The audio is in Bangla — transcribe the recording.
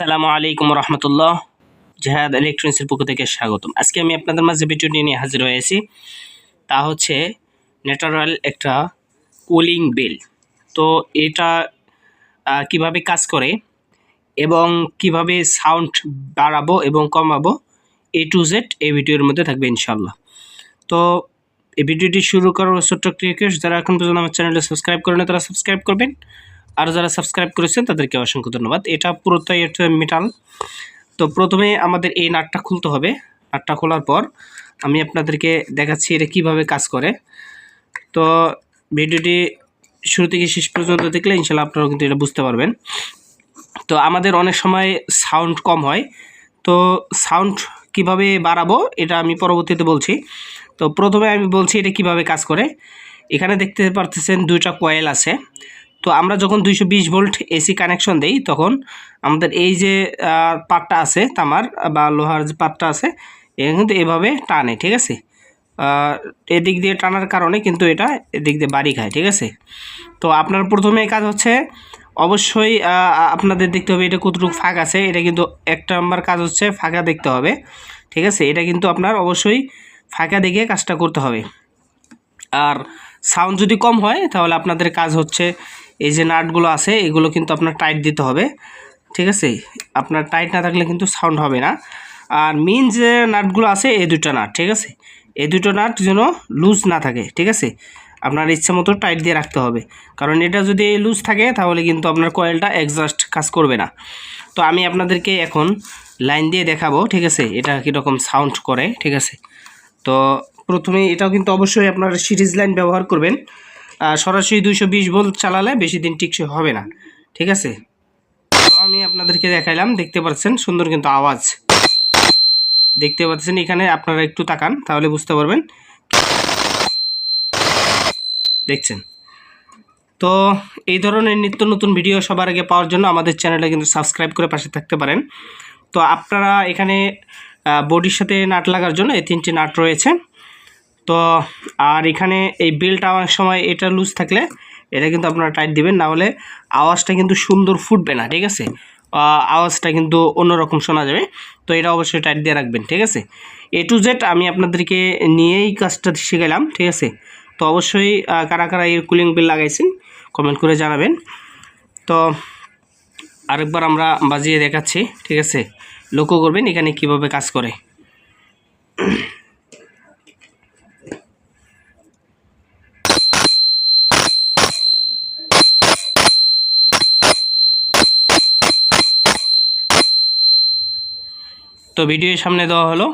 সালামু আলাইকুম রহমতুল্লাহ। জাহাদ ইলেকট্রনিক্সের পক্ষ থেকে স্বাগতম। আজকে আমি আপনাদের মাঝে ভিডিওটি নিয়ে হাজির হয়েছি তা হচ্ছে ন্যাচারাল একটা কুলিং বিল। তো এটা কীভাবে কাজ করে এবং কীভাবে সাউন্ড বাড়াবো এবং কমাবো, এ টু জেড এই ভিডিওর মধ্যে থাকবে ইনশাল্লাহ তো এই ভিডিওটি শুরু করার ছোট্ট একটি রিকোয়েস্ট যারা এখন পর্যন্ত আমার চ্যানেলটা সাবস্ক্রাইব করেন তারা সাবস্ক্রাইব করবেন। আর যারা সাবস্ক্রাইব করেছেন, তাদেরকে অসংখ্য ধন্যবাদ। এটা পুরোটাই একটা মেটাল তো প্রথমে আমাদের এই নাটটা খুলতে হবে। নাটটা খোলার পর আমি আপনাদেরকে দেখাচ্ছি এটা কীভাবে কাজ করে। তো ভিডিওটি শুরু থেকে শেষ পর্যন্ত দেখলে ইনশাল্লাহ আপনারা কিন্তু এটা বুঝতে পারবেন। তো আমাদের অনেক সময় সাউন্ড কম হয়। তো সাউন্ড কীভাবে বাড়াবো, এটা আমি পরবর্তীতে বলছি। তো প্রথমে আমি বলছি এটা কীভাবে কাজ করে। এখানে দেখতে পারতেছেন দুইটা কয়েল আছে। তো আমরা যখন দুইশো বিশ ভোল্ট এসি কানেকশন দেই, তখন আমাদের এই যে পাতটা আছে তামার, বা লোহার যে পাতটা আছে এটা কিন্তু এভাবে টানে, ঠিক আছে? এদিক দিয়ে টানার কারণে কিন্তু এটা এদিক দিয়ে বাড়ি খায়, ঠিক আছে? তো আপনার প্রথমে কাজ হচ্ছে, অবশ্যই আপনাদের দেখতে হবে এটা কতটুকু ফাঁক আছে, এটা কিন্তু এক নম্বর কাজ হচ্ছে ফাঁকা দেখতে হবে, ঠিক আছে? এটা কিন্তু আপনার অবশ্যই ফাঁকা দেখে কাজটা করতে হবে। আর সাউন্ড যদি কম হয়, তাহলে আপনাদের কাজ হচ্ছে এই যে নাটগুলো আছে, এগুলো কিন্তু আপনার টাইট দিতে হবে, ঠিক আছে? আপনার টাইট না থাকলে কিন্তু সাউন্ড হবে না। আর মেন যে নাটগুলো আছে, এই দুটো নাট, ঠিক আছে? এই দুটো নাট যেন লুজ না থাকে, ঠিক আছে? আপনার ইচ্ছা মতো টাইট দিয়ে রাখতে হবে। কারণ এটা যদি লুজ থাকে, তাহলে কিন্তু আপনার কয়েলটা এক্সজাস্ট কাজ করবে না। তো আমি আপনাদেরকে এখন লাইন দিয়ে দেখাবো, ঠিক আছে? এটা কীরকম সাউন্ড করে, ঠিক আছে? তো প্রথমে এটাও কিন্তু অবশ্যই আপনার সিরিজ লাইন ব্যবহার করবেন। সরাসরি দুইশো বিশ ভোল্ট চালালে বেশি দিন টিকসই হবে না। ঠিক আছে? আমি আপনাদেরকে দেখাইলাম, দেখতে পাচ্ছেন, সুন্দর কিন্তু আওয়াজ। দেখতে পাচ্ছেন, এখানে আপনারা একটু তাকান, তাহলে বুঝতে পারবেন। দেখছেন? তো এই ধরনের নিত্য নতুন ভিডিও সবার আগে পাওয়ার জন্য আমাদের চ্যানেলটা কিন্তু সাবস্ক্রাইব করে পাশে থাকতে পারেন। তো আপনারা এখানে বডির সাথে নাট লাগার জন্য এই তিনটি নাট রয়েছে। তো, আর এখানে এই বেলটা অনেক সময় এটা লুজ থাকলে এটা কিন্তু আপনারা টাইট দিবেন, না হলে আওয়াজটা কিন্তু সুন্দর ফুটবে না, ঠিক আছে? আওয়াজটা কিন্তু অন্যরকম শোনা যাবে, তো এটা অবশ্যই টাইট দিয়ে রাখবেন, ঠিক আছে? এ টু জেড আমি আপনাদেরকে নিয়েই কাজটা শিখাইলাম, ঠিক আছে? তো অবশ্যই কারা কারা এর কুলিং বিল লাগাইছেন কমেন্ট করে জানাবেন। তো, আরেকবার আমরা বাজিয়ে দেখাচ্ছি, ঠিক আছে? লক্ষ্য করবেন এখানে কীভাবে কাজ করে। তো ভিডিওর সামনে দেওয়া হলো।